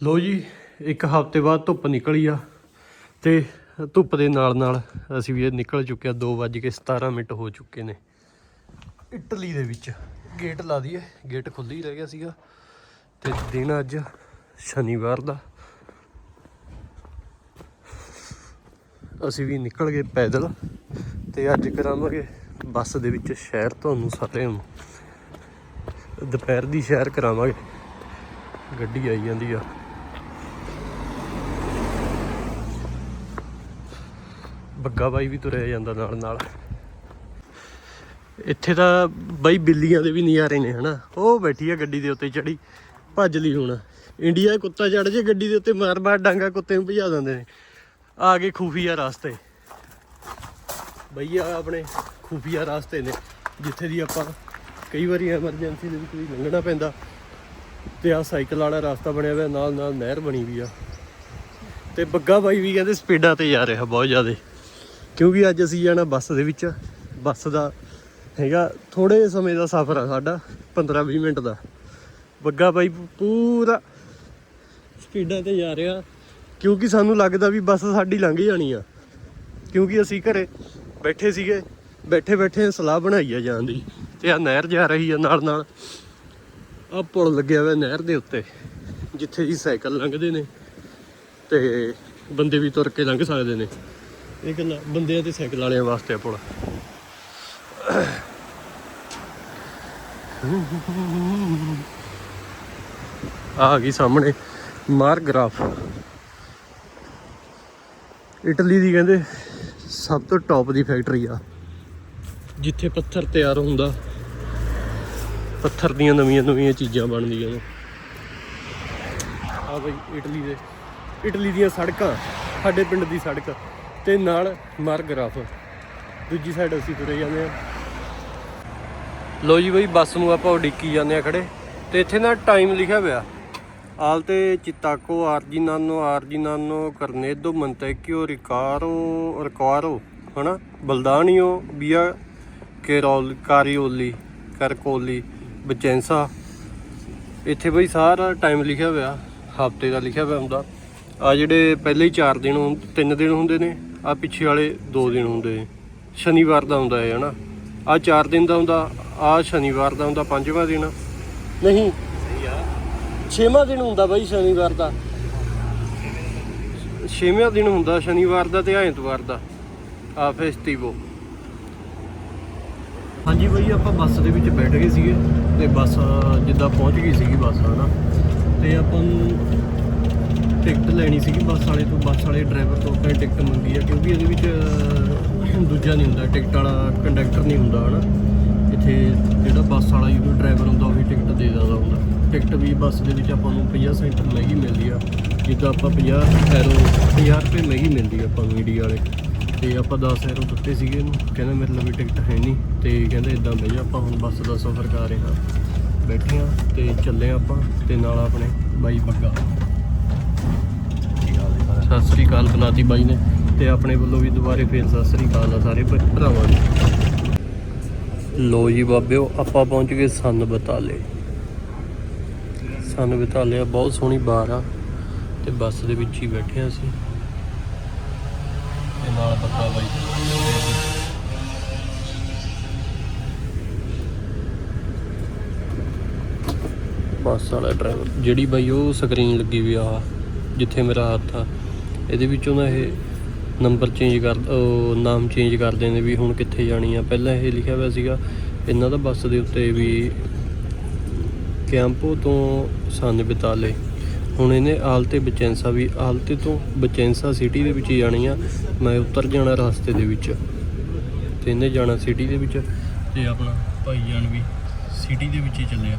ਲੋ ਜੀ, ਇੱਕ ਹਫ਼ਤੇ ਬਾਅਦ ਧੁੱਪ ਨਿਕਲੀ ਆ ਤੇ ਧੁੱਪ ਦੇ ਨਾਲ ਨਾਲ ਅਸੀਂ ਵੀ ਇਹ ਨਿਕਲ ਚੁੱਕੇ ਆ 2:17 ਮਿੰਟ ਹੋ ਚੁੱਕੇ ਨੇ। ਇਟਲੀ ਦੇ ਵਿੱਚ ਗੇਟ ਲਾ ਦਈਏ, ਗੇਟ ਖੁੱਲ੍ਹ ਰਹਿ ਗਿਆ ਸੀਗਾ ਤੇ ਦਿਨ ਅੱਜ ਸ਼ਨੀਵਾਰ ਦਾ। ਅਸੀਂ ਵੀ ਨਿਕਲ ਗਏ ਪੈਦਲ ਤੇ ਅੱਜ ਕਰਾਵਾਂਗੇ ਬੱਸ ਦੇ ਵਿੱਚ ਸ਼ਹਿਰ ਤੁਹਾਨੂੰ ਸਾਰਿਆਂ ਨੂੰ। ਦੁਪਹਿਰ ਦੀ ਸ਼ਹਿਰ ਕਰਾਵਾਂਗੇ। ਗੱਡੀ ਆਈ ਜਾਂਦੀ ਆ। ਬੱਗਾ ਬਾਈ ਵੀ ਤੁਰਿਆ ਜਾਂਦਾ ਨਾਲ ਨਾਲ। ਇੱਥੇ ਤਾਂ ਬਾਈ ਬਿੱਲੀਆਂ ਦੇ ਵੀ ਨਜ਼ਾਰੇ ਨੇ, ਹਨਾ? ਉਹ ਬੈਠੀ ਆ ਗੱਡੀ ਦੇ ਉੱਤੇ ਚੜੀ, ਭੱਜ ਲਈ ਹੁਣ। ਇੰਡੀਆ ਕੁੱਤਾ ਚੜ ਜੇ ਗੱਡੀ ਦੇ ਉੱਤੇ ਮਾਰ ਮਾਰ ਡਾਂਗਾ ਕੁੱਤੇ ਨੂੰ ਭਜਾ ਦਿੰਦੇ ਨੇ। ਆ ਗਏ ਖੂਫੀਆ ਰਸਤੇ। ਬਈ ਆ ਆਪਣੇ ਖੂਫੀਆ ਰਸਤੇ ਨੇ, ਜਿੱਥੇ ਦੀ ਆਪਾਂ ਕਈ ਵਾਰੀ ਐਮਰਜੈਂਸੀ ਦੇ ਵਿੱਚ ਵੀ ਲੰਘਣਾ ਪੈਂਦਾ। ਤੇ ਆ ਸਾਈਕਲ ਵਾਲਾ ਰਸਤਾ ਬਣਿਆ ਹੋਇਆ ਨਾਲ ਨਾਲ ਨਹਿਰ ਬਣੀ ਵੀ ਆ। ਤੇ ਬੱਗਾ ਬਾਈ ਵੀ ਕਹਿੰਦੇ ਸਪੀਡਾਂ ਤੇ ਜਾ ਰਿਹਾ ਬਹੁਤ ਜ਼ਿਆਦਾ। ਕਿਉਂਕਿ ਅੱਜ ਅਸੀਂ ਜਾਣਾ ਬੱਸ ਦੇ ਵਿੱਚ। ਬੱਸ ਦਾ ਹੈਗਾ ਥੋੜੇ ਸਮੇਂ ਦਾ ਸਫ਼ਰ ਆ ਸਾਡਾ 15-20 ਮਿੰਟ ਦਾ। ਬੱਗਾ ਬਾਈ ਪੂਰਾ ਸਪੀਡਾਂ ਤੇ ਜਾ ਰਿਹਾ। ਕਿਉਂਕਿ ਸਾਨੂੰ ਲੱਗਦਾ ਵੀ ਬੱਸ ਸਾਡੀ ਲੰਘ ਜਾਣੀ ਆ। ਕਿਉਂਕਿ ਅਸੀਂ ਘਰੇ ਬੈਠੇ ਸੀਗੇ, ਬੈਠੇ ਬੈਠੇ ਸਲਾਹ ਬਣਾਈ ਆ ਜਾਣ ਦੀ, ਤੇ ਆ ਨਹਿਰ ਜਾ ਰਹੀ ਆ ਨਾਲ ਨਾਲ। ਆ ਪੁਲ ਲੱਗਿਆ ਹੋਇਆ ਨਹਿਰ ਦੇ ਉੱਤੇ, ਜਿੱਥੇ ਜੀ ਸਾਈਕਲ ਲੰਘਦੇ ਨੇ, ਤੇ ਬੰਦੇ ਵੀ ਤੁਰ ਕੇ ਲੰਘ ਸਕਦੇ ਨੇ। ਇਹ ਗੱਲਾਂ ਬੰਦਿਆਂ ਤੇ ਸਾਈਕਲ ਵਾਲਿਆਂ ਵਾਸਤੇ ਆ ਪੁਲ ਆ ਗਈ ਸਾਹਮਣੇ ਮਾਰਗ੍ਰਾਫ ਇਟਲੀ ਦੀ ਕਹਿੰਦੇ ਸਭ ਤੋਂ ਟੌਪ ਦੀ ਫੈਕਟਰੀ ਆ। ਜਿੱਥੇ ਪੱਥਰ ਤਿਆਰ ਹੁੰਦਾ। ਪੱਥਰ ਦੀਆਂ ਨਵੀਆਂ ਨਵੀਆਂ ਚੀਜ਼ਾਂ ਬਣਦੀਆਂ ਨੇ। ਆ ਬਈ ਇਟਲੀ ਦੇ ਇਟਲੀ ਦੀਆਂ ਸੜਕਾਂ। ਸਾਡੇ ਪਿੰਡ ਦੀ ਸੜਕ। ਤੇ ਨਾਲ ਮਾਰਗ੍ਰਾਫ ਦੂਜੀ ਸਾਈਡ ਅਸੀਂ ਤੁਰੇ ਜਾਂਦੇ ਆ ਲੋ ਜੀ ਬਈ, ਬੱਸ ਨੂੰ ਆਪਾਂ ਉਡੀਕੀ ਜਾਂਦੇ ਆ ਖੜੇ। ਤੇ ਇੱਥੇ ਨਾ ਟਾਈਮ ਲਿਖਿਆ ਹੋਇਆ ਆਲਤੇ ਚਿਤਾਕੋ ਆਰਜੀਨਾਨੋ ਆਰਜੀਨਾਨੋ ਕਰਨੇਦੋ ਮੰਤੇਕਿਓ ਰਿਕਾਰੋ ਰਿਕਾਰੋ, ਹਨਾ? ਬਲਦਾਨੀਓ, ਬੀਆ, ਕੇਰੋਲ, ਕਾਰੀਓਲੀ, ਕਰਕੋਲੀ, ਬਚੈਂਸਾ। ਇੱਥੇ ਬਈ ਸਾਰਾ ਟਾਈਮ ਲਿਖਿਆ ਹੋਇਆ ਹਫ਼ਤੇ ਦਾ ਲਿਖਿਆ ਹੋਇਆ ਹੁੰਦਾ। ਆ ਜਿਹੜੇ ਪਹਿਲੇ ਹੀ 4 ਦਿਨ ਹੁੰ- ਤਿੰਨ ਦਿਨ ਹੁੰਦੇ ਨੇ। ਆ ਪਿੱਛੇ ਵਾਲੇ 2 ਦਿਨ ਹੁੰਦੇ ਸ਼ਨੀਵਾਰ ਦਾ ਹੁੰਦਾ ਹੈ ਹਨਾ? ਆ 4 ਦਿਨ ਦਾ ਹੁੰਦਾ, ਆ ਸ਼ਨੀਵਾਰ ਦਾ ਹੁੰਦਾ, ਪੰਜਵਾਂ ਦਿਨ। ਨਹੀਂ, ਛੇਵਾਂ ਦਿਨ ਹੁੰਦਾ ਬਾਈ ਸ਼ਨੀਵਾਰ ਦਾ। ਛੇਵਾਂ ਦਿਨ ਹੁੰਦਾ ਸ਼ਨੀਵਾਰ ਦਾ ਤੇ ਐਤਵਾਰ ਦਾ, ਆ ਫੈਸਟੀਵੋ ਹਾਂਜੀ ਬਾਈ, ਆਪਾਂ ਬੱਸ ਦੇ ਵਿੱਚ ਬੈਠ ਗਏ ਸੀਗੇ ਤੇ ਬੱਸ ਜਿੱਦਾਂ ਪਹੁੰਚ ਗਈ ਸੀਗੀ ਬੱਸ, ਹਨਾ? ਤੇ ਆਪਾਂ ਨੂੰ ਟਿਕਟ ਲੈਣੀ ਸੀਗੀ ਬੱਸ ਵਾਲੇ ਤੋਂ, ਬੱਸ ਵਾਲੇ ਡਰਾਈਵਰ ਤੋਂ ਆਪਾਂ ਨੇ ਟਿਕਟ ਮੰਗੀ ਆ, ਕਿਉਂਕਿ ਇਹਦੇ ਵਿੱਚ ਦੂਜਾ ਨਹੀਂ ਹੁੰਦਾ, ਟਿਕਟ ਵਾਲਾ ਕੰਡਕਟਰ ਨਹੀਂ ਹੁੰਦਾ, ਹਨਾ। ਇੱਥੇ ਜਿਹੜਾ ਬੱਸ ਵਾਲਾ ਜਦੋਂ ਡਰਾਈਵਰ ਹੁੰਦਾ, ਉਹ ਵੀ ਟਿਕਟ ਦੇ ਦਿੰਦਾ ਹੁੰਦਾ। ਟਿਕਟ ਵੀ ਬੱਸ ਦੇ ਵਿੱਚ ਆਪਾਂ ਨੂੰ 50 ਸੈਂਟ ਮਹਿੰਗੀ ਮਿਲਦੀ ਆ। ਜਿੱਦਾਂ ਆਪਾਂ 50 ਐਰੋ 50 ਰੁਪਏ ਮਹਿੰਗੀ ਮਿਲਦੀ ਆ ਆਪਾਂ ਨੂੰ ਇੰਡੀਆ ਵਾਲੇ। ਤੇ ਆਪਾਂ 10 ਐਰੋ ਦਿੱਤੇ ਸੀਗੇ ਇਹਨੂੰ। ਕਹਿੰਦਾ ਮਤਲਬ ਵੀ ਟਿਕਟ ਹੈ ਨਹੀਂ। ਤੇ ਕਹਿੰਦੇ ਇਦਾਂ ਬਈ ਆਪਾਂ ਹੁਣ ਬੱਸ ਦਾ ਸਫ਼ਰ ਕਰ ਰਹੇ ਹਾਂ। ਬੈਠੇ ਹਾਂ ਤੇ ਚੱਲੇ ਹਾਂ ਆਪਾਂ, ਤੇ ਨਾਲ ਆਪਣੇ ਬਾਈ ਬੱਗਾ। ਸਤਿ ਸ੍ਰੀ ਅਕਾਲ ਬੁਲਾਤੀ ਬਾਈ ਨੇ ਤੇ ਆਪਣੇ ਵੱਲੋਂ ਵੀ ਦੁਬਾਰੇ ਫੇਰ ਸਤਿ ਸ੍ਰੀ ਅਕਾਲ ਆ ਸਾਰੇ ਭਰਾਵਾਂ ਨੂੰ। ਲੋ ਜੀ ਬਾਬਿਓ, ਆਪਾਂ ਪਹੁੰਚ ਗਏ ਸੰਨ ਬਤਾਲੇ। ਸੰਨ ਬਤਾਲੇ ਆ, ਬਹੁਤ ਸੋਹਣੀ ਬਾਰ ਆ ਤੇ ਬੱਸ ਦੇ ਵਿੱਚ ਹੀ ਬੈਠੇ ਹਾਂ ਅਸੀਂ। ਤੇ ਨਾਲ ਬੱਗਾ ਬਾਈ। ਬੱਸ ਵਾਲਾ ਡਰਾਈਵਰ ਜਿਹੜੀ ਬਾਈ ਉਹ ਸਕਰੀਨ ਲੱਗੀ ਵੀ ਆ, ਜਿੱਥੇ ਮੇਰਾ ਹੱਥ ਆ। ਇਹਦੇ ਵਿੱਚੋਂ ਨਾ ਇਹ ਨੰਬਰ ਚੇਂਜ ਕਰ ਨਾਮ ਚੇਂਜ ਕਰਦੇ ਨੇ ਵੀ ਹੁਣ ਕਿੱਥੇ ਜਾਣੀ ਆ। ਪਹਿਲਾਂ ਇਹ ਲਿਖਿਆ ਹੋਇਆ ਸੀਗਾ, ਇਹਨਾਂ ਦਾ ਬੱਸ ਦੇ ਉੱਤੇ ਵੀ ਕੈਂਪੋ ਤੋਂ ਸੰਨ ਬਿਤਾਲੇ। ਹੁਣ ਇਹਨੇ ਆਲਤੇ ਬਚੈਂਸਾ ਵੀ, ਆਲਤੇ ਤੋਂ ਬਚੈਂਸਾ ਸਿਟੀ ਦੇ ਵਿੱਚ ਹੀ ਜਾਣੀ ਆ। ਮੈਂ ਉੱਤਰ ਜਾਣਾ ਰਸਤੇ ਦੇ ਵਿੱਚ। ਤੇ ਇਹਨੇ ਜਾਣਾ ਸਿਟੀ ਦੇ ਵਿੱਚ। ਤੇ ਆਪਣਾ ਭਾਈ ਜਾਨ ਵੀ ਸਿਟੀ ਦੇ ਵਿੱਚ ਹੀ ਚੱਲਿਆ।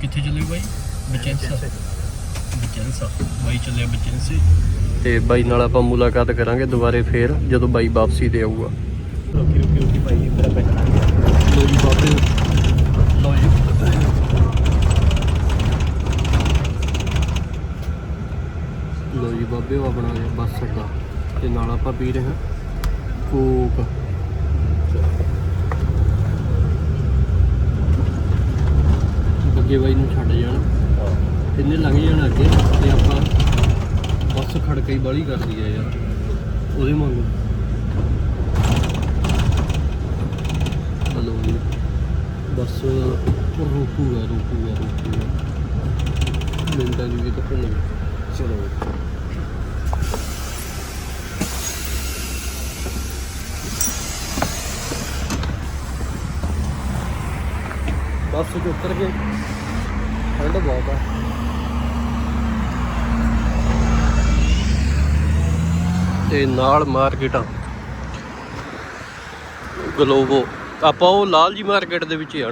ਕਿੱਥੇ ਚੱਲੇ ਬਾਈ? ਬਚੈਂਸਾ ਬਚੈਂਸਾ ਬਾਈ ਚੱਲਿਆ ਬਚੈਂਸੇ ਤੇ ਬਾਈ ਨਾਲ ਆਪਾਂ ਮੁਲਾਕਾਤ ਕਰਾਂਗੇ ਦੁਬਾਰੇ ਫੇਰ ਜਦੋਂ ਬਾਈ ਵਾਪਸੀ ਤੇ ਆਊਗਾ। ਬੈਠਣਾ ਲੋ ਜੀ ਬਾਬੇ ਲੋ ਜੀ। ਲੋ ਜੀ ਬਾਬੇ ਉਹ ਆਪਣਾ ਬੱਸ ਅੱਡਾ ਤੇ ਨਾਲ ਆਪਾਂ ਪੀ ਰਹੇ ਹਾਂ ਕੋਕ। ਬੱਗੇ ਬਾਈ ਨੂੰ ਛੱਡ ਜਾਣਾ। ਇੰਨੇ ਲੰਘ ਜਾਣ ਅੱਗੇ? ਤੇ ਆਪਾਂ ਬੱਸ ਖੜਕਈ ਬਾਲੀ ਕਰਦੀ ਆ ਯਾਰ, ਉਹਦੇ ਵਾਂਗੂ। ਹਲੋ ਜੀ, ਬੱਸ ਰੁਕੂਗਾ ਰੁਕੂਗਾ ਰੁਕੂਗਾ। ਮਿੰਟਾਂ ਦੀ ਵੀ ਤਾਂ ਭੁੱਲ ਗਏ ਚਲੋ ਬਸ ਚ ਉਤਰ ਕੇ। ਠੰਡ ਬਹੁਤ ਆ। ਤੇ ਨਾਲ ਮਾਰਕੀਟਾਂ। ਗਲੋਬੋ ਆਪਾਂ ਉਹ ਲਾਲ ਜੀ ਮਾਰਕੀਟ ਦੇ ਵਿੱਚ ਹੀ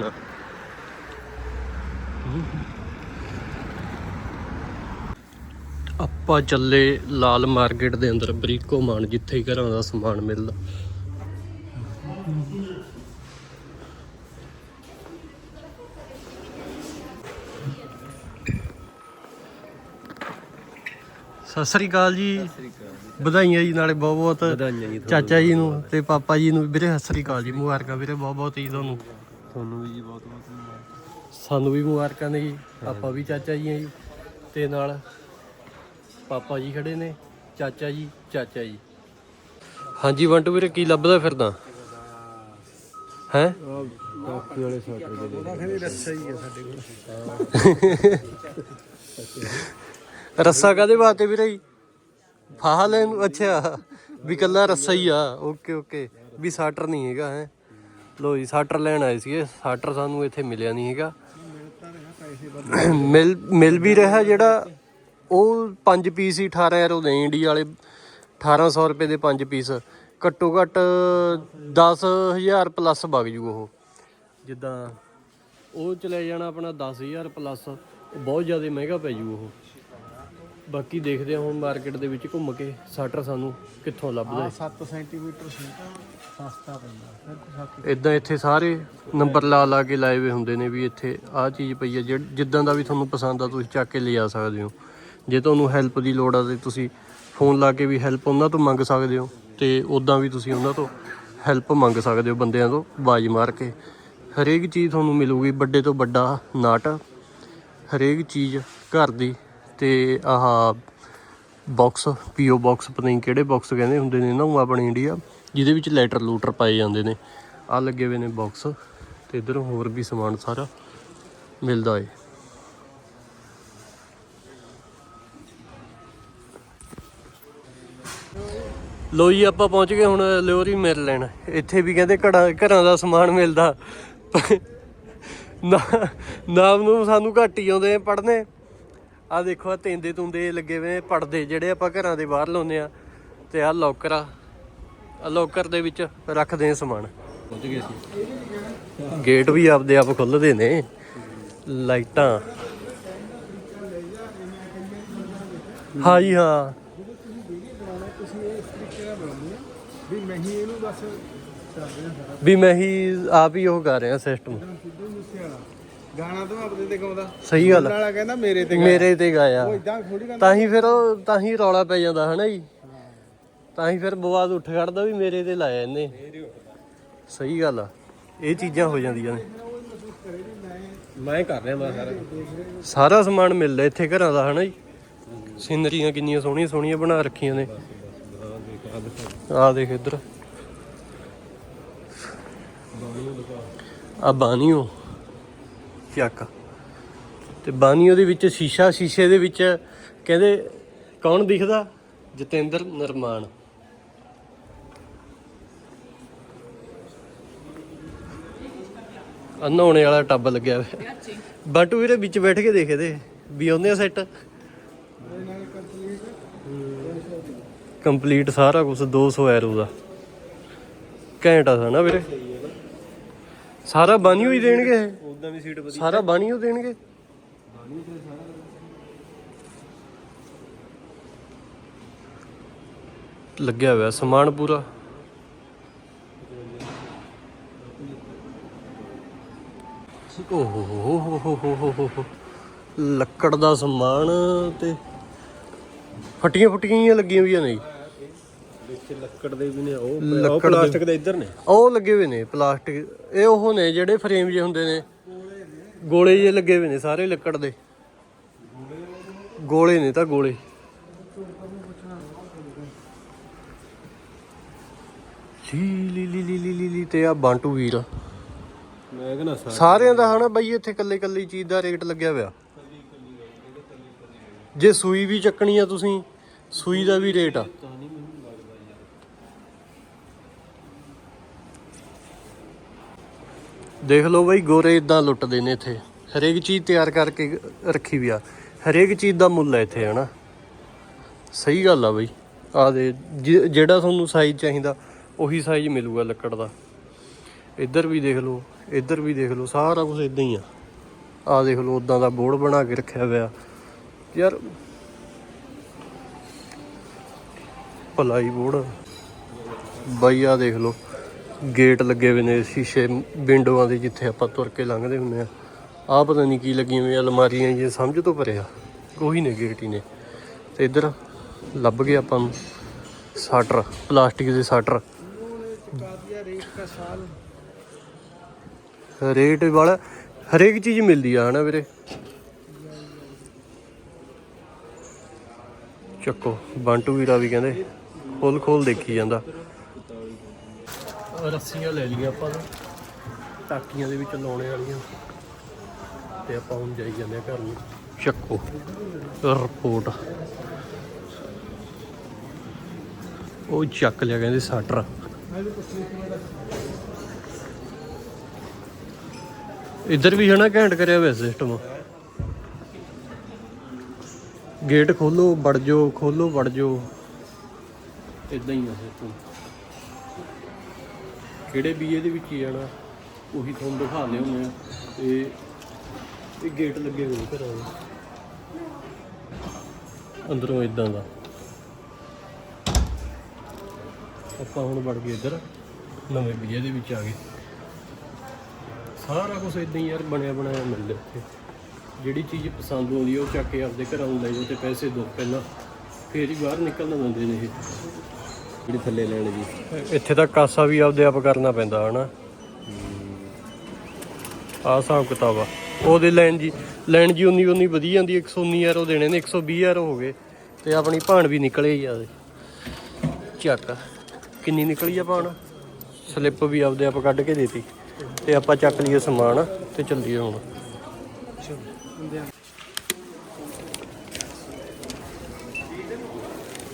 ਆਪਾਂ ਚੱਲੇ ਲਾਲ ਮਾਰਕੀਟ ਦੇ ਅੰਦਰ, ਬਰੀਕੋ ਮਾਨ, ਜਿੱਥੇ ਘਰਾਂ ਦਾ ਸਮਾਨ ਮਿਲਦਾ। ਸਤਿ ਸ੍ਰੀ ਅਕਾਲ ਜੀ। ਵਧਾਈਆਂ ਜੀ ਨਾਲੇ ਬਹੁਤ ਬਹੁਤ। ਵਧਾਈਆਂ ਜੀ ਚਾਚਾ ਜੀ ਨੂੰ ਤੇ ਪਾਪਾ ਜੀ ਨੂੰ ਵੀਰੇ ਸਤਿ ਸ੍ਰੀ ਅਕਾਲ ਜੀ ਮੁਬਾਰਕਾਂ ਵੀਰੇ ਬਹੁਤ ਬਹੁਤ ਜੀ ਤੁਹਾਨੂੰ। ਤੁਹਾਨੂੰ ਵੀ ਜੀ ਬਹੁਤ ਬਹੁਤ ਸਾਨੂੰ ਵੀ ਮੁਬਾਰਕਾਂ ਨੇ ਜੀ ਆਪਾਂ ਵੀ ਚਾਚਾ ਜੀ ਆ ਜੀ। ਤੇ ਨਾਲ ਪਾਪਾ ਜੀ ਖੜੇ ਨੇ ਚਾਚਾ ਜੀ ਚਾਚਾ ਜੀ। ਹਾਂਜੀ ਵੰਟੂ ਵੀਰੇ ਕੀ ਲੱਭਦਾ ਫਿਰਦਾ? ਹੈ? ਵਾਲੇ ਦੇ ਦੇ। ਰੱਸਾ ਕਾਦੇ ਵਾਸਤੇ ਵੀਰੇ ਜੀ? ਫਾਹਾ ਲੈਣ ਅੱਛਾ, ਵੀ ਕੱਲਾ ਰੱਸਾ ਹੀ ਆ। Okay okay. ਵੀ ਸਾਟਰ ਨਹੀਂ ਹੈਗਾ, ਹੈ। ਲੋ ਜੀ, ਸਾਟਰ ਲੈਣ ਆਏ ਸੀਗੇ। ਸਾਟਰ ਸਾਨੂੰ ਇੱਥੇ ਮਿਲਿਆ ਨਹੀਂ ਹੈਗਾ। ਮਿਲ ਮਿਲ ਵੀ ਰਿਹਾ ਜਿਹੜਾ, ਉਹ 5 ਪੀਸ ਹੀ 18 ਯੂਰੋ ਦੇ ਇੰਡੀਆ ਵਾਲੇ 1800 ਰੁਪਏ ਦੇ 5 ਪੀਸ। ਘੱਟੋ ਘੱਟ 10000 ਪਲੱਸ ਵਗ ਜੂ ਉਹ। ਜਿੱਦਾਂ ਉਹ ਚਲੇ ਜਾਣਾ ਆਪਣਾ 10000 ਪਲੱਸ ਬਹੁਤ ਜ਼ਿਆਦਾ ਮਹਿੰਗਾ ਪੈ ਜੂ ਉਹ। ਬਾਕੀ ਦੇਖਦੇ ਹਾਂ ਹੁਣ ਮਾਰਕੀਟ ਦੇ ਵਿੱਚ ਘੁੰਮ ਕੇ ਸਾਟਰ ਸਾਨੂੰ ਕਿੱਥੋਂ ਲੱਭਦਾ ਹੈ। 7 ਸੈਂਟੀਮੀਟਰ ਸਸਤਾ ਪੈਂਦਾ। ਫਿਰ ਇਦਾਂ ਇੱਥੇ ਸਾਰੇ ਨੰਬਰ ਲਾ ਲਾ ਕੇ ਲਾਏ ਹੋਏ ਹੁੰਦੇ ਨੇ ਵੀ ਇੱਥੇ ਆਹ ਚੀਜ਼ ਪਈ ਹੈ ਜਿ- ਜਿੱਦਾਂ ਦਾ ਵੀ ਤੁਹਾਨੂੰ ਪਸੰਦ ਆ ਤੁਸੀਂ ਚੱਕ ਕੇ ਲਿਜਾ ਸਕਦੇ ਹੋ। ਜੇ ਤੁਹਾਨੂੰ ਹੈਲਪ ਦੀ ਲੋੜ ਆ ਤੇ ਤੁਸੀਂ ਫੋਨ ਲਾ ਕੇ ਵੀ ਹੈਲਪ ਉਹਨਾਂ ਤੋਂ ਮੰਗ ਸਕਦੇ ਹੋ ਤੇ ਉਦਾਂ ਵੀ ਤੁਸੀਂ ਉਹਨਾਂ ਤੋਂ ਹੈਲਪ ਮੰਗ ਸਕਦੇ ਹੋ ਬੰਦਿਆਂ ਤੋਂ ਬਾਜ ਮਾਰ ਕੇ। ਹਰੇਕ ਚੀਜ਼ ਤੁਹਾਨੂੰ ਮਿਲੂਗੀ ਵੱਡੇ ਤੋਂ ਵੱਡਾ ਨਾਟ। ਹਰੇਕ ਚੀਜ਼ ਘਰ ਦੀ ਤੇ ਆਹ ਬਾਕਸ ਪੀਓ ਬਾਕਸ ਪਤਾ ਨਹੀਂ ਕਿਹੜੇ ਬਾਕਸ ਕਹਿੰਦੇ ਹੁੰਦੇ ਨੇ ਨਾ ਉਹ ਆਪਣੇ ਇੰਡੀਆ ਜਿਹਦੇ ਵਿੱਚ ਲੈਟਰ ਲੂਟਰ ਪਾਏ ਜਾਂਦੇ ਨੇ। ਆ ਲੱਗੇ ਹੋਏ ਨੇ ਬਾਕਸ ਤੇ ਇਧਰ ਹੋਰ ਵੀ ਸਮਾਨ ਸਾਰਾ ਮਿਲਦਾ ਏ। ਲੋ ਜੀ, ਆਪਾਂ ਪਹੁੰਚ ਗਏ ਹੁਣ ਲਿਓਰੀ ਮਿਲ ਇੱਥੇ ਵੀ ਕਹਿੰਦੇ ਘੜਾ ਘਰਾਂ ਦਾ ਸਮਾਨ ਮਿਲਦਾ। ਨਾਮ ਨੂੰ ਸਾਨੂੰ ਘੱਟ ਹੀ ਆਉਂਦੇ ਪੜਨੇ ਆ ਦੇਖੋ, ਆ ਤੇਂਦੇ ਤੁੰਦੇ ਲੱਗੇ ਹੋਏ ਨੇ ਪੜਦੇ, ਜਿਹੜੇ ਆਪਾਂ ਘਰਾਂ ਦੇ ਬਾਹਰ ਲਾਉਂਦੇ ਆ, ਤੇ ਆ ਲੋਕਰ ਆ। ਆ ਲੋਕਰ ਦੇ ਵਿੱਚ ਰੱਖਦੇ ਆ ਸਮਾਨ। ਪਹੁੰਚ ਗਏ ਸੀ ਗੇਟ ਵੀ ਆਪਦੇ ਆਪ ਖੁੱਲਦੇ ਨੇ, ਲਾਈਟਾਂ। ਹਾਂ ਜੀ ਹਾਂ। ਵੀ ਮੈਂ ਹੀ ਇਹਨੂੰ ਬਸ ਵੀ ਮੈਂ ਹੀ ਆਪ ਹੀ ਉਹ ਕਰ ਰਿਹਾ ਸਿਸਟਮ ਗਾਣਾ ਤਾਂ ਆਪਦੇ ਤੇ ਗਾਉਂਦਾ। ਸਹੀ ਗੱਲ ਆ। ਵਾਲਾ ਕਹਿੰਦਾ ਮੇਰੇ ਤੇ ਮੇਰੇ ਤੇ ਗਾਇਆ ਉਹ ਇਦਾਂ ਥੋੜੀ ਗੱਲ ਤਾਂ ਹੀ ਫਿਰ ਉਹ ਤਾਂ ਹੀ ਰੌਲਾ ਪੈ ਜਾਂਦਾ ਹਨਾ ਜੀ? ਤਾਂ ਹੀ ਫਿਰ ਬਵਾਦ ਉੱਠ ਖੜਦਾ ਵੀ ਮੇਰੇ ਤੇ ਲਾਇਆ ਇਹਨੇ। ਸਹੀ ਗੱਲ ਆ। ਇਹ ਚੀਜ਼ਾਂ ਹੋ ਜਾਂਦੀਆਂ ਨੇ। ਮੈਂ ਕਰ ਰਿਹਾ ਮੈਂ ਸਾਰਾ। ਸਾਰਾ ਸਮਾਨ ਮਿਲਦਾ ਇੱਥੇ ਘਰਾਂ ਦਾ ਹਨਾ ਜੀ? ਸੀਨਰੀਆਂ ਕਿੰਨੀਆਂ ਸੋਹਣੀਆਂ ਸੋਹਣੀਆਂ ਬਣਾ ਰੱਖੀਆਂ ਨੇ। ਆ ਦੇਖ ਇੱਧਰ। ਆ ਬਾਨੀਓ ਚੱਕ ਤੇ ਬਾਨੀਓ ਦੇ ਵਿੱਚ ਸ਼ੀਸ਼ਾ, ਸ਼ੀਸ਼ੇ ਦੇ ਵਿੱਚ ਕਹਿੰਦੇ, ਕੌਣ ਦਿਖਦਾ? ਜਤਿੰਦਰ ਨਿਰਮਾਨ ਆ ਵਾਲਾ ਟੱਬ ਲੱਗਿਆ ਹੋਇਆ। ਬੰਟੂ ਵੀਰੇ ਵਿੱਚ ਬੈਠ ਕੇ ਦੇਖਦੇ, ਵੀ ਆਉਂਦੇ ਆ ਸੈੱਟ ਕੰਪਲੀਟ ਸਾਰਾ ਕੁਝ 200 ਐਰੋ ਦਾ। ਘੈਂਟਾ ਸੀ ਨਾ ਵੀਰੇ। ਸਾਰਾ ਬਾਨੀਓ ਹੀ ਦੇਣਗੇ ਇਹ? ਉਦਾਂ ਵੀ ਸੀਟ ਸਾਰਾ ਬਾਨੀਓ ਦੇਣਗੇ। ਲੱਗਿਆ ਹੋਇਆ ਸਮਾਨ ਪੂਰਾ। ਓਹ ਹੋ ਹੋ ਹੋ ਹੋ ਹੋ ਹੋ ਹੋ ਹੋ ਲੱਕੜ ਦਾ ਸਮਾਨ ਤੇ ਫਟੀਆਂ ਫਟੀਆਂ ਜਿਹੀਆਂ ਲੱਗੀਆਂ ਹੋਈਆਂ ਨੇ। ਜੀ ਵਿੱਚ ਲੱਕੜ ਦੇ ਵੀ ਨੇ ਉਹ ਲੱਕੜ ਉਹ ਦੇ- ਪਲਾਸਟਿਕ ਦੇ ਇੱਧਰ ਨੇ? ਉਹ ਲੱਗੇ ਹੋਏ ਨੇ ਪਲਾਸਟਿਕ। ਇਹ ਉਹ ਨੇ ਜਿਹੜੇ ਫਰੇਮ ਜੇ ਹੁੰਦੇ ਨੇ। ਗੋਲੇ ਜੇ ਲੱਗੇ ਹੋਏ ਨੇ ਸਾਰੇ ਲੱਕੜ ਦੇ। ਗੋਲੇ ਨੇ ਤਾਂ ਗੋਲੇ। ਲੀ ਲੀ ਲੀ ਲੀ ਲੀ ਲੀ ਲੀ ਤੇ ਆ ਬਾਂਟੂ ਵੀਰ। ਮੈਂ ਕਹਿੰਦਾ ਸਾਰਾ ਸਾਰਿਆਂ ਦਾ ਹਨਾ ਬਈ ਇੱਥੇ ਕੱਲੇ ਕੱਲੀ ਚੀਜ਼ ਦਾ ਰੇਟ ਲੱਗਿਆ ਹੋਇਆ। ਜੇ ਸੂਈ ਵੀ ਚੱਕਣੀ ਆ ਤੁਸੀਂ ਸੂਈ ਦਾ ਵੀ ਰੇਟ ਆ। ਦੇਖ ਲਓ ਬਈ, ਗੋਰੇ ਇਦਾਂ ਲੁੱਟਦੇ ਨੇ ਇੱਥੇ। ਹਰੇਕ ਚੀਜ਼ ਤਿਆਰ ਕਰਕੇ ਰੱਖੀ ਵੀ ਆ। ਹਰੇਕ ਚੀਜ਼ ਦਾ ਮੁੱਲ ਹੈ ਇੱਥੇ, ਹਨਾ? ਸਹੀ ਗੱਲ ਆ ਬਈ। ਆ ਦੇ ਜਿਹੜਾ ਤੁਹਾਨੂੰ ਸਾਈਜ਼ ਚਾਹੀਦਾ, ਉਹੀ ਸਾਈਜ਼ ਮਿਲੂਗਾ ਲੱਕੜ ਦਾ। ਇੱਧਰ ਵੀ ਦੇਖ ਲਓ, ਇੱਧਰ ਵੀ ਦੇਖ ਲਓ, ਸਾਰਾ ਕੁਝ ਇਦਾਂ ਹੀ ਆ। ਆ ਦੇਖ ਲਓ ਉਦਾਂ ਦਾ ਬੋਰਡ ਬਣਾ ਕੇ ਰੱਖਿਆ ਹੋਇਆ। ਯਾਰ, ਭਲਾਈ ਬੋਰਡ। ਬਾਈ, ਆ ਦੇਖ ਲਓ। ਗੇਟ ਲੱਗੇ ਹੋਏ ਨੇ, ਸ਼ੀਸ਼ੇ ਵਿੰਡੋਆਂ ਦੇ ਜਿੱਥੇ ਆਪਾਂ ਤੁਰ ਕੇ ਲੰਘਦੇ ਹੁੰਦੇ ਆ ਆ ਪਤਾ ਨਹੀਂ ਕੀ ਲੱਗੀਆਂ ਹੋਈਆਂ, ਅਲਮਾਰੀਆਂ ਇਹ ਸਮਝ ਤੋਂ ਭਰਿਆ। ਉਹੀ ਨੇ ਗੇਟ ਹੀ ਨੇ। ਤੇ ਇੱਧਰ ਲੱਭ ਗਏ ਆਪਾਂ ਨੂੰ ਸਾਟਰ, ਪਲਾਸਟਿਕ ਦੇ ਸਾਟਰ। ਰੇਟ ਰੇਟ ਵਾਲਾ, ਹਰੇਕ ਚੀਜ਼ ਮਿਲਦੀ ਆ, ਹਨਾ ਵੀਰੇ? ਚੱਕੋ, ਬੰਟੂ ਵੀਰਾ ਵੀ ਕਹਿੰਦੇ ਖੋਲ ਖੋਲ ਦੇਖੀ ਜਾਂਦਾ। ਰੱਸੀਆਂ ਲੈ ਲਈਆਂ ਆਪਾਂ ਨੇ ਟਾਕੀਆਂ ਦੇ ਵਿੱਚ ਲਾਉਣੇ ਵਾਲੀਆਂ। ਤੇ ਆਪਾਂ ਹੁਣ ਜਾਈ ਜਾਂਦੇ ਆ ਘਰ ਨੂੰ। ਚੱਕੋ। ਰਿਪੋਰਟ। ਉਹ ਚੱਕ ਲਿਆ ਕਹਿੰਦੇ ਸਾਟਰ। ਇੱਧਰ ਵੀ ਹਨਾ ਘੈਂਟ ਕਰਿਆ ਹੋਇਆ ਸਿਸਟਮ ਗੇਟ ਖੋਲੋ ਵੜ ਜਾਓ ਖੋਲੋ ਵੜ ਜਾਓ। ਇਦਾਂ ਹੀ ਆ ਸਿਸਟਮ ਕਿਹੜੇ ਬੀਏ ਦੇ ਵਿੱਚ ਹੀ ਜਾਣਾ, ਉਹੀ ਤੁਹਾਨੂੰ ਦਿਖਾ ਲਿਆ ਹੁੰਦੇ ਆ ਤੇ ਇਹ ਗੇਟ ਲੱਗੇ ਹੋਏ ਘਰਾਂ ਦੇ। ਅੰਦਰੋਂ ਇਦਾਂ ਦਾ। ਆਪਾਂ ਹੁਣ ਵੜ ਗਏ ਇੱਧਰ, ਨਵੇਂ ਬੀਏ ਦੇ ਵਿੱਚ ਆ ਗਏ। ਸਾਰਾ ਕੁਝ ਇਦਾਂ ਹੀ ਯਾਰ, ਬਣਿਆ ਬਣਾਇਆ ਮਿਲਦਾ ਇੱਥੇ। ਜਿਹੜੀ ਚੀਜ਼ ਪਸੰਦ ਆਉਂਦੀ ਹੈ ਉਹ ਚੱਕ ਕੇ ਆਪਦੇ ਘਰਾਂ ਨੂੰ ਲੈ ਜਾਓ ਤੇ ਪੈਸੇ ਦੋ ਪਹਿਲਾਂ। ਫੇਰ ਹੀ ਬਾਹਰ ਨਿਕਲਣ ਦਿੰਦੇ ਨੇ ਇਹ। ਜਿਹੜੀ ਥੱਲੇ ਲੈਣ ਜੀ। ਇੱਥੇ ਤਾਂ ਕਾਸਾ ਵੀ ਆਪਦੇ ਆਪ ਕਰਨਾ ਪੈਂਦਾ, ਹਨਾ? ਆਹ ਹਿਸਾਬ ਕਿਤਾਬ ਆ। ਉਹਦੇ ਲੈਣ ਜੀ ਲੈਣ ਜੀ ਉਨੀ ਉਨੀ ਵਧੀ ਜਾਂਦੀ 119 ਯਾਰੋ ਦੇਣੇ ਨੇ 120 ਯਾਰੋ ਹੋ ਗਏ। ਤੇ ਆਪਣੀ ਭਾਣ ਵੀ ਨਿਕਲੇ ਹੀ ਚੱਕ, ਕਿੰਨੀ ਨਿਕਲੀ ਆ ਭਾਣ? ਸਲਿੱਪ ਵੀ ਆਪਦੇ ਆਪ ਕੱਢ ਕੇ ਦੇਤੀ। ਤੇ ਆਪਾਂ ਚੱਕ ਲਈਏ ਸਮਾਨ ਤੇ ਚੱਲੀਏ ਹੁਣ।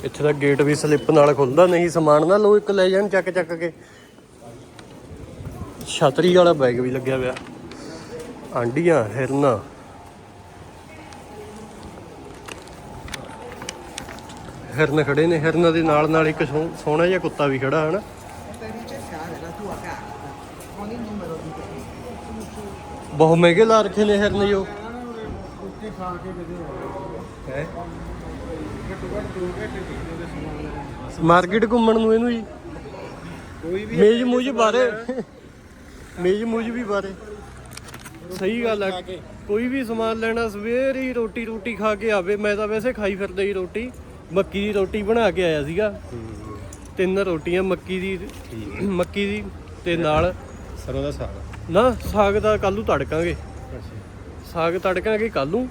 ਇੱਥੇ ਦਾ ਗੇਟ ਵੀ ਸਲਿੱਪ ਨਾਲ ਖੁੱਲਦਾ ਨਹੀਂ ਸਮਾਨ ਨਾ ਲੋ ਇੱਕ ਲੈ ਜਾਣ ਚੱਕ ਚੱਕ ਕੇ। ਛਤਰੀ ਵਾਲਾ ਬੈਗ ਵੀ ਲੱਗਿਆ ਹੋਇਆ ਆਂਡੀਆਂ ਹਿਰਨਾ। ਹਿਰਨ ਖੜੇ ਨੇ ਹਿਰਨਾਂ ਦੇ ਨਾਲ ਨਾਲ ਇੱਕ ਸੋਹ- ਸੋਹਣਾ ਜਿਹਾ ਕੁੱਤਾ ਵੀ ਖੜਾ ਹਨਾ? ਬਹੁਤ ਮਹਿੰਗੇ ਲਾ ਰੱਖੇ ਨੇ ਹਿਰਨ ਜੋ ਰੋਟੀ ਖਾ ਕੇ ਕਿਤੇ ਹੈ ਘੱਟੋ ਘੱਟ ਦੋ ਘੰਟੇ ਟਿਕਦੇ ਦੇ ਸਮਾਨ ਲੈਣ ਮਾਰਕੀਟ ਘੁੰਮਣ ਨੂੰ ਇਹਨੂੰ ਜੀ। ਕੋਈ ਵੀ ਮੇਜ਼ ਮੂਜ ਬਾਰੇ ਮੇਜ਼ ਮੂਜ ਵੀ ਬਾਰੇ ਸਹੀ ਗੱਲ ਆ। ਕੋਈ ਵੀ ਸਮਾਨ ਲੈਣਾ ਸਵੇਰ ਹੀ ਰੋਟੀ ਰੋਟੀ ਖਾ ਕੇ ਆਵੇ। ਮੈਂ ਤਾਂ ਵੈਸੇ ਖਾਈ ਫਿਰਦਾ ਹੀ ਰੋਟੀ। ਮੱਕੀ ਦੀ ਰੋਟੀ ਬਣਾ ਕੇ ਆਇਆ ਸੀਗਾ। ਤਿੰਨ ਰੋਟੀਆਂ ਮੱਕੀ ਦੀ ਮੱਕੀ ਦੀ ਤੇ ਨਾਲ ਸਰੋਂ ਦਾ ਸਾਗ। ਨਾ ਸਾਗ ਦਾ ਕੱਲੂ ਤੜਕਾਂਗੇ। ਸਾਗ ਤੜਕਾਂਗੇ ਕੱਲੂ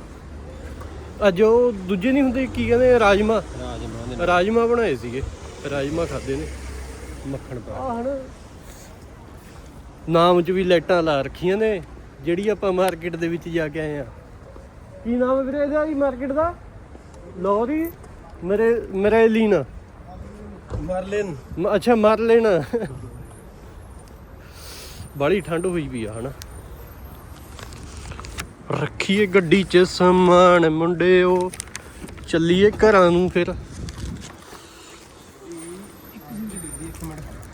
ਅੱਜ ਉਹ ਦੂਜੇ ਨਹੀਂ ਹੁੰਦੇ ਕੀ ਕਹਿੰਦੇ ਰਾਜਮਾ? ਰਾਜਮਾਂ ਦੇ ਰਾਜਮਾ ਬਣਾਏ ਸੀਗੇ। ਰਾਜਮਾ ਖਾਦੇ ਨੇ। ਮੱਖਣ ਪਾ। ਆਹ ਹਣ ਨਾਮ ਚ ਵੀ ਲਾਈਟਾਂ ਲਾ ਰੱਖੀਆਂ ਨੇ ਜਿਹੜੀ ਆਪਾਂ ਮਾਰਕੀਟ ਦੇ ਵਿੱਚ ਜਾ ਕੇ ਆਏ ਆ ਕੀ ਨਾਮ ਹੈ ਵੀਰੇ ਇਹਦਾ ਜੀ ਮਾਰਕੀਟ ਦਾ? ਲੋਰੀ ਮੇਰੇ ਮਰੇਲੀਨ ਮਰਲਿਨ। ਮ- ਅੱਛਾ ਮਰਲਿਨ। ਬੜੀ ਠੰਡ ਹੋਈ ਵੀ ਆ ਹਨਾ। ਰੱਖੀਏ ਗੱਡੀ 'ਚ ਸਮਾਨ ਮੁੰਡਿਓ ਚੱਲੀਏ ਘਰਾਂ ਨੂੰ ਫਿਰ।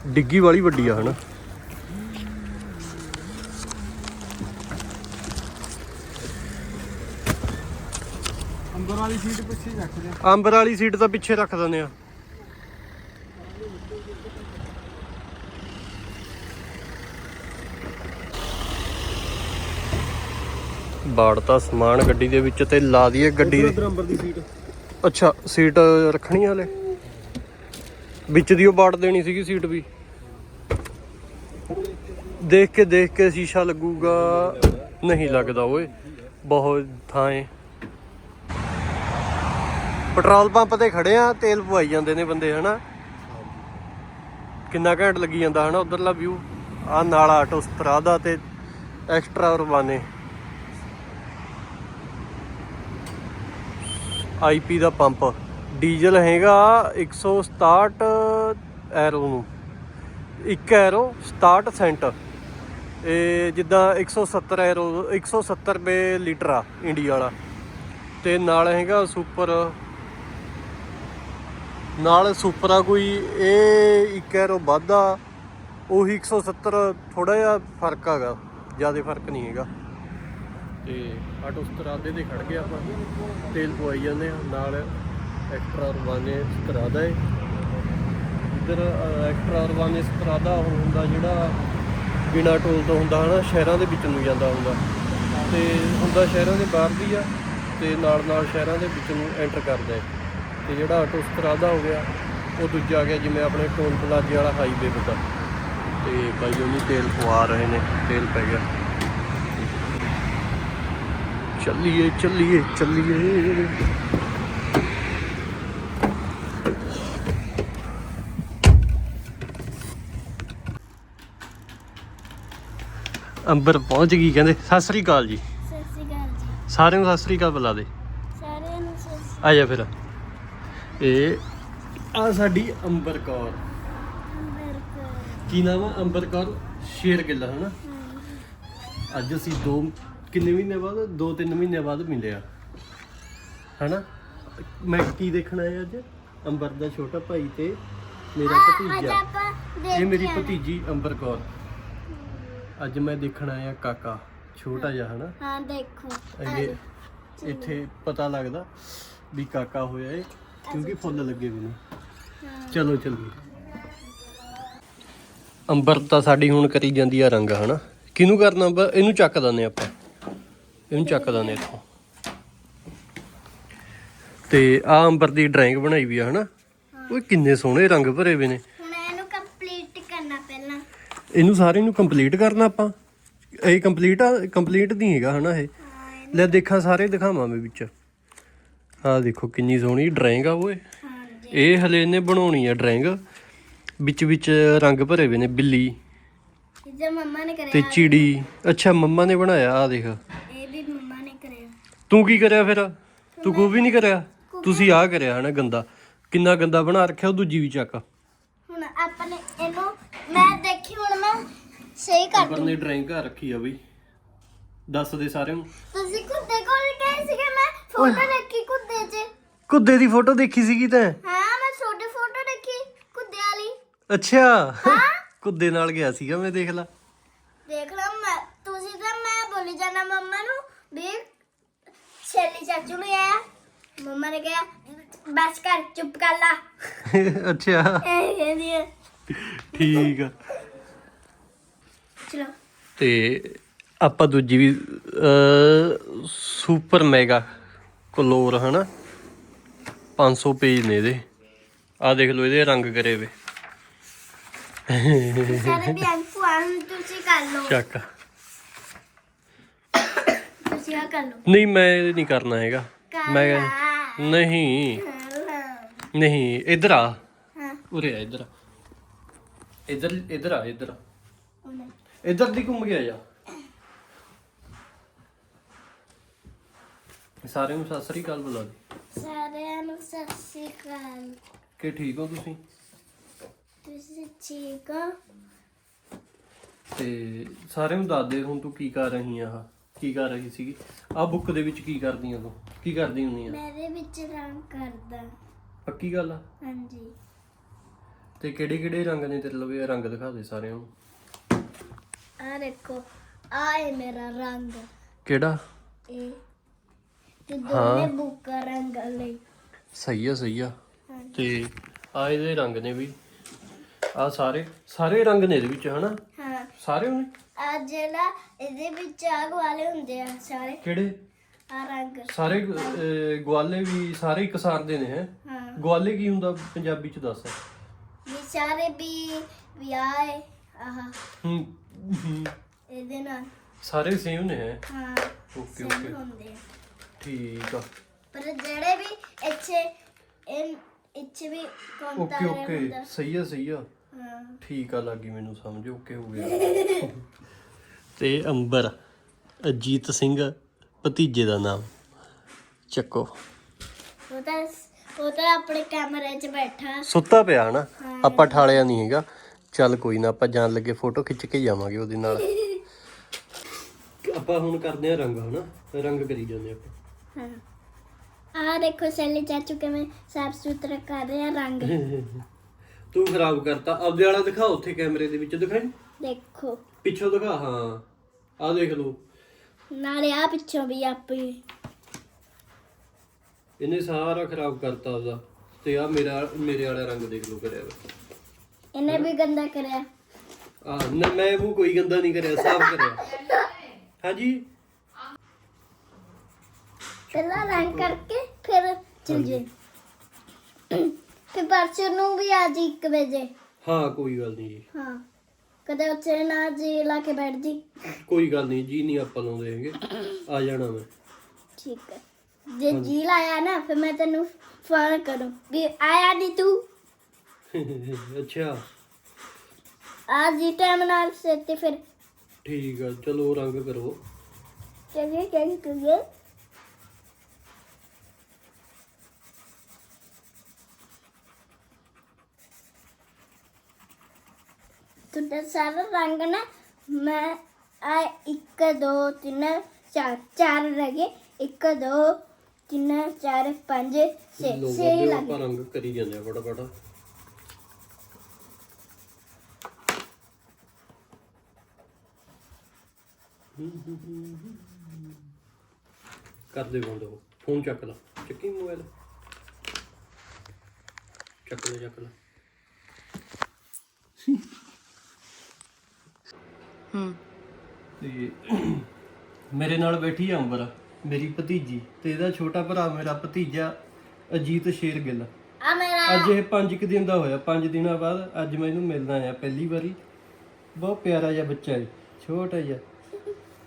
ਡਿੱਗੀ ਵਾਲੀ ਵੱਡੀ ਆ ਹਨਾ। ਅੰਦਰ ਵਾਲੀ ਸੀਟ ਪਿੱਛੇ ਰੱਖ ਲਿਆ ਅੰਬਰ ਵਾਲੀ ਸੀਟ ਤਾਂ ਪਿੱਛੇ ਰੱਖ ਦਿੰਦੇ ਆ। ਬਾੜਤਾ ਸਮਾਨ ਗੱਡੀ ਦੇ ਵਿੱਚ ਤੇ ਲਾ ਦਈਏ ਗੱਡੀ ਦੇ। ਦੀ ਸੀਟ। ਅੱਛਾ ਸੀਟ ਰੱਖਣੀ ਹਲੇ? ਵਿੱਚ ਦੀ ਉਹ ਬਾੜ ਦੇਣੀ ਸੀਗੀ ਸੀਟ ਵੀ। ਦੇਖ ਕੇ ਦੇਖ ਕੇ ਸ਼ੀਸ਼ਾ ਲੱਗੂਗਾ। ਨਹੀਂ ਲੱਗਦਾ ਓਏ ਬਹੁਤ ਥਾਂ ਏ। ਪੈਟਰੋਲ ਪੰਪ ਤੇ ਖੜੇ ਆ ਤੇਲ ਪਵਾਈ ਜਾਂਦੇ ਨੇ ਬੰਦੇ ਹਨਾ? ਕਿੰਨਾ ਘੰਟ ਲੱਗੀ ਜਾਂਦਾ ਹਨਾ ਉਧਰਲਾ ਵਿਊ ਆ ਨਾਲ ਆਟੋ ਸਪਰਾਦਾ ਤੇ ਐਕਸਟਰਾ ਉਰਬਾਨੇ ਆਈਪੀ ਦਾ ਪੰਪ। ਡੀਜ਼ਲ ਹੈਗਾ 167 ਐਰੋ ਨੂੰ। ਇੱਕ ਐਰੋ 67 ਸੈਂਟ। ਇਹ ਜਿੱਦਾਂ 170 ਐਰੋ 170 ਰੁਪਏ ਲੀਟਰ ਆ ਇੰਡੀਆ ਵਾਲਾ। ਤੇ ਨਾਲ ਹੈਗਾ ਸੁਪਰ। ਨਾਲ ਸੁਪਰਾ ਕੋਈ, ਇਹ 1 ਐਰੋ ਵੱਧ ਆ। ਉਹੀ 170 ਥੋੜਾ ਜਿਹਾ ਫ਼ਰਕ ਹੈਗਾ, ਜ਼ਿਆਦਾ ਫ਼ਰਕ ਨਹੀਂ ਹੈਗਾ। ਤੇ ਆਟੋ ਸਤਰਾਦੇ ਤੇ ਖੜ ਗਏ ਆਪਾਂ। ਤੇਲ ਪਵਾਈ ਜਾਂਦੇ ਆ ਨਾਲ ਐਕਸਟਰਾ ਰਵਾਨੇ ਸਤਰਾਦਾ ਏ। ਇੱਧਰ ਅ, ਐਕਸਟਰਾ ਰਵਾਨੇ ਸਤਰਾਦਾ ਉਹ ਹੁੰਦਾ ਜਿਹੜਾ ਬਿਨਾ ਟੋਲ ਤੋਂ ਹੁੰਦਾ ਹਨਾ ਸ਼ਹਿਰਾਂ ਦੇ ਵਿੱਚ ਨੂੰ ਜਾਂਦਾ ਹੁੰਦਾ। ਤੇ ਹੁੰਦਾ ਸ਼ਹਿਰਾਂ ਦੇ ਬਾਹਰ ਦੀ ਆ ਤੇ ਨਾਲ ਨਾਲ ਸ਼ਹਿਰਾਂ ਦੇ ਵਿੱਚ ਨੂੰ ਐਂਟਰ ਕਰਦਾ ਏ। ਤੇ ਜਿਹੜਾ ਆਟੋ ਸਤਰਾਦਾ ਹੋ ਗਿਆ ਉਹ ਦੂਜਾ ਆ ਗਿਆ ਜਿਵੇਂ ਆਪਣੇ ਟੋਲ ਪਲਾਜ਼ੇ ਵਾਲਾ ਹਾਈਵੇ ਹੁੰਦਾ ਤੇ ਬਾਈ ਉਹਨੀ ਤੇਲ ਪਵਾ ਰਹੇ ਨੇ ਤੇਲ ਪੈ ਗਿਆ। ਚੱਲੀਏ ਚੱਲੀਏ ਚੱਲੀਏ। ਅੰਬਰ ਪਹੁੰਚ ਗਈ ਕਹਿੰਦੇ। ਸਤਿ ਸ੍ਰੀ ਅਕਾਲ ਜੀ। ਸਤਿ ਸ਼੍ਰੀ ਅਕਾਲ ਜੀ। ਸਾਰਿਆਂ ਨੂੰ ਸਤਿ ਸ੍ਰੀ ਅਕਾਲ ਬੁਲਾ ਦੇ। ਸਾਰਿਆਂ ਨੂੰ ਸਤਿ ਸ਼੍ਰੀ ਆ ਜਾ ਫਿਰ। ਇਹ ਆ ਸਾਡੀ ਅੰਬਰ ਕੌਰ। ਕੀ ਨਾਮ ਆ? ਅੰਬਰ ਕੌਰ ਸ਼ੇਰ ਗਿੱਲ ਹਨਾ? ਅੱਜ ਅਸੀਂ ਦੋ ਕਿੰਨੇ ਮਹੀਨੇ ਬਾਅਦ? ਦੋ ਤਿੰਨ ਮਹੀਨੇ ਬਾਅਦ ਮਿਲੇ ਆ। ਹਨਾ? ਮੈਂ ਕੀ ਦੇਖਣਾ ਹੈ ਅੱਜ? ਅੰਬਰ ਦਾ ਛੋਟਾ ਭਾਈ ਤੇ ਮੇਰਾ ਭਤੀਜਾ। ਇਹ ਮੇਰੀ ਭਤੀਜੀ ਅੰਬਰ ਕੌਰ। ਅੱਜ ਮੈਂ ਦੇਖਣਾ ਆ ਕਾਕਾ ਛੋਟਾ ਜਿਹਾ ਹਨਾ? ਹਾਂ ਦੇਖੋ। ਇਹ ਇੱਥੇ ਪਤਾ ਲੱਗਦਾ ਵੀ ਕਾਕਾ ਹੋਇਆ ਏ ਕਿਉਂਕਿ ਫੁੱਲ ਲੱਗੇ ਵੀ ਨੇ। ਚਲੋ ਚੱਲੀਏ ਅੰਬਰ ਤਾਂ ਸਾਡੀ ਹੁਣ ਕਰੀ ਜਾਂਦੀ ਆ ਰੰਗ ਹਨਾ? ਕਿਹਨੂੰ ਕਰਨਾ ਅੰਬਰ? ਇਹਨੂੰ ਚੱਕ ਦਿੰਦੇ ਆਪਾਂ। ਇਹਨੂੰ ਚੱਕ ਦਿੰਦੇ ਇੱਥੋਂ। ਤੇ ਆ ਅੰਬਰ ਦੀ ਡਰਾਇੰਗ ਬਣਾਈ ਵੀ ਆ ਹਨਾ? ਓਏ ਕਿੰਨੇ ਸੋਹਣੇ ਰੰਗ ਭਰੇ ਵੇ ਨੇ। ਹੁਣ ਇਹਨੂੰ ਕੰਪਲੀਟ ਕਰਨਾ ਪਹਿਲਾਂ। ਇਹਨੂੰ ਸਾਰੇ ਨੂੰ ਕੰਪਲੀਟ ਕਰਨਾ ਆਪਾਂ? ਇਹ ਕੰਪਲੀਟ ਆ ਕੰਪਲੀਟ ਨਹੀਂ ਹੈਗਾ ਹਨਾ ਇਹ? ਲੈ ਦੇਖਾਂ ਸਾਰੇ ਦਿਖਾਵਾਂ ਮੈਂ ਵਿੱਚ। ਆਹ ਦੇਖੋ ਕਿੰਨੀ ਸੋਹਣੀ ਡਰਾਇੰਗ ਆ ਓਏ। ਇਹ ਹਲੇ ਇਹਨੇ ਬਣਾਉਣੀ ਆ ਡਰਾਇੰਗ ਵਿੱਚ ਵਿੱਚ ਰੰਗ ਭਰੇ ਹੋਏ ਨੇ ਬਿੱਲੀ ਇਹਦਾ ਮੰਮਾ ਨੇ ਤੇ ਚਿੜੀ। ਅੱਛਾ ਮੰਮਾ ਨੇ ਬਣਾਇਆ ਆ ਦੇਖ ਇਹ ਵੀ ਮੰਮਾ ਨੇ ਕਰਿਆ ਤੂੰ ਕੀ ਕਰਿਆ ਫਿਰ? ਤੂੰ ਕੋਈ ਵੀ ਨਹੀਂ ਕਰਿਆ? ਤੁਸੀਂ ਆ ਕਰਿਆ ਹਨਾ ਗੰਦਾ। ਕਿੰਨਾ ਗੰਦਾ ਬਣਾ ਰੱਖਿਆ ਉਹ ਦੂਜੀ ਵੀ ਚੱਕ। ਹੁਣ ਆਪਾਂ ਨੇ ਇਹਨੂੰ ਮੈਂ ਦੇਖੀ ਹੁਣ ਮੈਂ ਸਹੀ ਕਰ ਪਰ ਨੇ ਡਰਾਇੰਗ ਕਰ ਰੱਖੀ ਆ ਬਈ ਦੱਸ ਦੇ ਸਾਰਿਆਂ ਨੂੰ। ਤੁਸੀਂ ਕੁੱਤੇ ਕੋਲ ਗਏ ਸੀਗੇ? ਮੈਂ ਫੋਟੋ ਦੇਖੀ ਕੁੱਤੇ 'ਚ। ਕੁੱਦੇ ਦੀ ਫੋਟੋ ਦੇਖੀ ਸੀਗੀ ਤੈਂ? ਹਾਂ ਮੈਂ ਛੋਟੀ ਫੋਟੋ ਦੇਖੀ ਕੁੱਤੇ ਵਾਲੀ। ਅੱਛਾ। ਕੁੱਦੇ ਨਾਲ ਗਿਆ ਸੀਗਾ ਮੈਂ ਦੇਖ ਲਾ। ਦੇਖ ਲਓ ਮੈਂ ਤੁਸੀਂ ਤਾਂ ਮੈਂ ਬੋਲੀ ਜਾਣਾ ਮੰਮਾ ਨੂੰ ਵੀ ਸ਼ੈਲੀ ਚਾਚੂ ਨੇ ਆਇਆ ਮੰਮਾ ਨੇ ਕਿਹਾ ਬਸ ਕਰ ਚੁੱਪ ਕਰ ਲਾ ਅੱਛਾ। ਇਹ ਕਹਿੰਦੀ ਹੈ ਠੀਕ ਆ। ਚਲੋ। ਤੇ ਆਪਾਂ ਦੂਜੀ ਵੀ ਅ ਸੁਪਰ ਮੈਗਾ ਕਲੋਰ ਹਨਾ। 500 ਪੇਜ ਨੇ ਇਹਦੇ। ਆ ਦੇਖ ਲਓ ਇਹਦੇ ਰੰਗ ਕਰੇ ਵੇ। ਸਾਰੇ ਅੰਕੂ ਆਂ ਤੁਸੀਂ ਕਰ ਲਓ। ਚੱਕ। ਕਰ ਲਓ ਨਹੀਂ ਮੈਂ ਇਹ ਨਹੀਂ ਕਰਨਾ ਹੈਗਾ। ਮੈਂ। ਨਹੀਂ। ਨਹੀਂ ਇੱਧਰ ਆ। ਉਰੇ ਆ ਇੱਧਰ ਆ। ਇੱਧਰ ਇੱਧਰ ਆ ਇੱਧਰ ਆ। ਇੱਧਰ ਦੀ ਘੁੰਮ ਗਿਆ ਜਾ। ਸਾਰਿਆਂ ਨੂੰ ਸਤਿ ਸ੍ਰੀ ਅਕਾਲ ਬੁਲਾ ਦੇ। ਸਾਰਿਆਂ ਨੂੰ ਸਤਿ ਸ਼੍ਰੀ ਅਕਾਲ। ਕਿ ਠੀਕ ਹੋ ਤੁਸੀਂ? ਤੁਸੀਂ ਠੀਕ ਹੋ? ਤੇ ਸਾਰਿਆਂ ਨੂੰ ਦੱਸ ਦੇ ਹੁਣ ਤੂੰ ਕੀ ਕਰ ਰਹੀ ਆ? ਆਹ ਕੀ ਕਰ ਰਹੀ ਸੀਗੀ? ਆ ਬੁੱਕ ਦੇ ਵਿੱਚ ਕੀ ਕਰਦੀ ਆ ਤੂੰ? ਕੀ ਕਰਦੀ ਹੁੰਨੀ ਆ? ਮੇਰੇ ਵਿੱਚ ਰੰਗ ਕਰਦਾ। ਪੱਕੀ ਗੱਲ ਆ? ਹਾਂਜੀ। ਤੇ ਕਿਹੜੇ ਕਿਹੜੇ ਰੰਗ ਨੇ ਤੇਰੇ ਲਵੇ? ਰੰਗ ਦਿਖਾ ਦੇ ਸਾਰਿਆਂ ਨੂੰ। ਆ ਦੇਖੋ ਆ ਹੈ ਮੇਰਾ ਰੰਗ। ਕਿਹੜਾ? ਇਹ ਤੇ ਦੋਨੇ ਬੁੱਕ ਰੰਗ ਲਈ। ਸਹੀ ਆ ਸਹੀ ਆ। ਤੇ ਆ ਇਹਦੇ ਰੰਗ ਨੇ ਵੀ। ਆ ਸਾਰੇ ਸਾਰੇ ਰੰਗ ਨੇ ਇਹਦੇ ਵਿੱਚ ਹਨਾ? ਹਾਂ। ਸਾਰੇ ਨੇ ਆ ਜਿਹੜਾ ਇਹਦੇ ਵਿੱਚ ਆਗ ਵਾਲੇ ਹੁੰਦੇ ਆ ਸਾਰੇ। ਕਿਹੜੇ? ਆ ਰੰਗ। ਸਾਰੇ ਅਹ, ਗਵਾਲੇ ਵੀ ਸਾਰੇ ਇਕਸਾਰ ਦੇ ਨੇ ਹੈ? ਹਾਂ। ਗਵਾਲੇ ਕੀ ਹੁੰਦਾ ਪੰਜਾਬੀ ਚ ਦੱਸ? ਵੀ ਸਾਰੇ ਵੀ ਵਿਆਹ ਹੈ ਆਹ। ਹੂੰ ਹੂੰ। ਇਹਦੇ ਨਾਲ। ਸਾਰੇ ਸੇਮ ਨੇ ਹੈ? ਹਾਂ ਓਕੇ ਓਕੇ ਹੁੰਦੇ ਆ। ਠੀਕ ਆ। ਪਰ ਜਿਹੜੇ ਵੀ ਇੱਥੇ ਇਹ ਇੱਥੇ ਵੀ ਕੌਣ ਓਕੇ ਓਕੇ ਸਹੀ ਆ ਸਹੀ ਆ। ਹਾਂ। ਠੀਕ ਆ ਲੱਗੀ ਮੈਨੂੰ ਸਮਝ। ਓਕੇ ਹੋ ਗਿਆ। ਤੇ ਅੰਬਰ ਅਜੀਤ ਸਿੰਘ ਭਤੀਜੇ ਦਾ ਨਾਮ। ਚੱਕੋ। ਉਹ ਤਾਂ ਉਹ ਤਾਂ ਆਪਣੇ ਕਮਰੇ 'ਚ ਬੈਠਾ। ਸੁੱਤਾ ਪਿਆ ਹਨਾ? ਆਪਾਂ ਠਾਲਿਆ ਨਹੀਂ ਹੈਗਾ। ਚੱਲ ਕੋਈ ਨਾ ਆਪਾਂ ਜਾਣ ਲੱਗੇ ਫੋਟੋ ਖਿੱਚ ਕੇ ਜਾਵਾਂਗੇ ਉਹਦੇ ਨਾਲ। ਆਪਾਂ ਹੁਣ ਕਰਦੇ ਆ ਰੰਗ ਹਨਾ? ਰੰਗ ਕਰੀ ਜਾਂਦੇ ਆਪਾਂ। ਹਾਂ। ਆ ਦੇਖੋ ਸੈਲੀ ਚਾਚੂ ਕਿਵੇਂ ਸਾਫ਼ ਸੁਥਰਾ ਕਰ ਰਿਹਾ ਰੰਗ। ਤੂੰ ਖਰਾਬ ਕਰਤਾ। ਆਪਦੇ ਵਾਲਾ ਦਿਖਾ ਉੱਥੇ ਕੈਮਰੇ ਦੇ ਵਿੱਚ ਦਿਖਾਈ। ਦੇਖੋ। ਪਿੱਛੋਂ ਦਿਖਾ ਹਾਂ। ਆ ਦੇਖ ਲਓ। ਨਾਲੇ ਆ ਪਿੱਛੋਂ ਵੀ ਆਪੇ। ਇਹਨੇ ਸਾਰਾ ਖਰਾਬ ਕਰਤਾ ਉਹਦਾ। ਤੇ ਆ ਮੇਰਾ ਮੇਰੇ ਵਾਲਾ ਰੰਗ ਦੇਖ ਲਓ ਕਰਿਆ। ਇਹਨੇ ਵੀ ਗੰਦਾ ਕਰਿਆ। ਆ ਨਾ ਮੈਂ ਉਹ ਕੋਈ ਗੰਦਾ ਨਹੀਂ ਕਰਿਆ ਸਾਫ਼ ਕਰਿਆ। ਹਾਂਜੀ? ਪਹਿਲਾਂ ਰੰਗ ਕਰਕੇ ਫਿਰ ਚਲ ਜੇ ਫਿਰ ਪਰਸੋਂ ਨੂੰ ਵੀ ਆ ਜੀ 1 ਵਜੇ। ਹਾਂ ਕੋਈ ਗੱਲ ਨਹੀਂ ਜੀ। ਹਾਂ। ਕਦੇ ਉੱਥੇ ਨਾ ਜੀ ਲਾ ਕੇ ਬੈਠ ਜੀ। ਕੋਈ ਗੱਲ ਨਹੀਂ ਜੀ ਨਹੀਂ ਆਪਾਂ ਲਾਉਂਦੇ ਹੈਗੇ ਆ ਜਾਣਾ ਮੈਂ। ਠੀਕ ਹੈ। ਜੇ ਜੀ ਲਾਇਆ ਨਾ ਫਿਰ ਮੈਂ ਤੈਨੂੰ ਫੋਨ ਕਰੂੰ ਵੀ ਆਇਆ ਨਹੀਂ ਤੂੰ। ਅੱਛਾ। ਆ ਜੀ ਟਾਈਮ ਨਾਲ ਸੇ ਤੇ ਫਿਰ। ਠੀਕ ਆ ਚਲੋ ਰੰਗ ਕਰੋ। ਚਲਿਏ ਚਲਿਏ ਚਲਿਏ ਤੁਹਾਡਾ ਸਾਰਾ ਰੰਗ ਨਾ ਮੈਂ ਆ 1 2 3 4 ਚਾਰ ਰਹਿ ਗਏ। 1 2 3 4 5 6 ਲੋ 6 ਬਾਬੇ ਲੱਗ ਆਪਾਂ ਰੰਗ ਕਰੀ ਜਾਂਦੇ ਆ ਫਟਾਫਟ। ਕਰ ਦੇ ਬੰਦ ਉਹ। ਫੋਨ ਚੱਕ ਲਾ। ਚੱਕੀ ਮੋਬਾਈਲ ਚੱਕ ਲੈ ਚੱਕ ਲੈ। ਹੂੰ। ਤੇ ਮੇਰੇ ਨਾਲ ਬੈਠੀ ਆ ਅੰਬਰ ਮੇਰੀ ਭਤੀਜੀ ਤੇ ਇਹਦਾ ਛੋਟਾ ਭਰਾ ਮੇਰਾ ਭਤੀਜਾ ਅਜੀਤ ਸ਼ੇਰਗਿੱਲ ਆ ਮੇਰਾ ਅੱਜ ਇਹ 5 ਕੁ ਦਿਨ ਦਾ ਹੋਇਆ 5 ਦਿਨਾਂ ਬਾਅਦ ਅੱਜ ਮੈਂ ਇਹਨੂੰ ਮਿਲਣਾ ਆ ਪਹਿਲੀ ਵਾਰੀ। ਬਹੁਤ ਪਿਆਰਾ ਜਿਹਾ ਬੱਚਾ ਹੈ ਛੋਟਾ ਜਿਹਾ।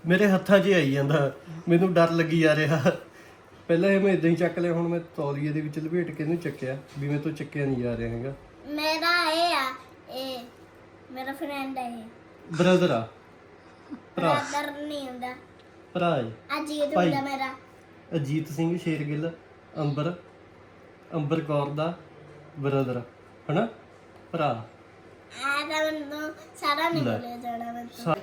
ਮੇਰੇ ਹੱਥਾਂ 'ਚ ਹੀ ਆਈ ਜਾਂਦਾ ਮੈਨੂੰ ਡਰ ਲੱਗੀ ਜਾ ਰਿਹਾ। ਪਹਿਲਾਂ ਇਹ ਮੈਂ ਇਦਾਂ ਹੀ ਚੱਕ ਲਿਆ ਹੁਣ ਮੈਂ ਤੌਲੀਏ ਦੇ ਵਿੱਚ ਲਪੇਟ ਕੇ ਇਹਨੂੰ ਚੱਕਿਆ ਵੀ ਮੇਰੇ ਤੋਂ ਚੱਕਿਆ ਨਹੀਂ ਜਾ ਰਿਹਾ ਹੈਗਾ। ਮੇਰਾ ਇਹ ਆ ਇਹ ਮੇਰਾ ਫਰੈਂਡ ਹੈ ਇਹ। ਬ੍ਰਦਰ ਆ। ਭਰਾ। ਬ੍ਰਦਰ ਨਹੀਂ ਹੁੰਦਾ। ਭਰਾ ਹੈ ਅਜੀਤ ਭਾਈ। ਹੁੰਦਾ ਮੇਰਾ। ਅਜੀਤ ਸਿੰਘ ਸ਼ੇਰਗਿੱਲ ਅੰਬਰ। ਅੰਬਰ ਕੌਰ ਦਾ ਬ੍ਰਦਰ ਹਨਾ? ਭਰਾ। ਆ ਤਾਂ ਮੈਨੂੰ ਸਾਰਾ ਨਹੀਂ ਲੈ। ਬੋਲਿਆ ਜਾਣਾ ਮੈਨੂੰ। ਸਾ-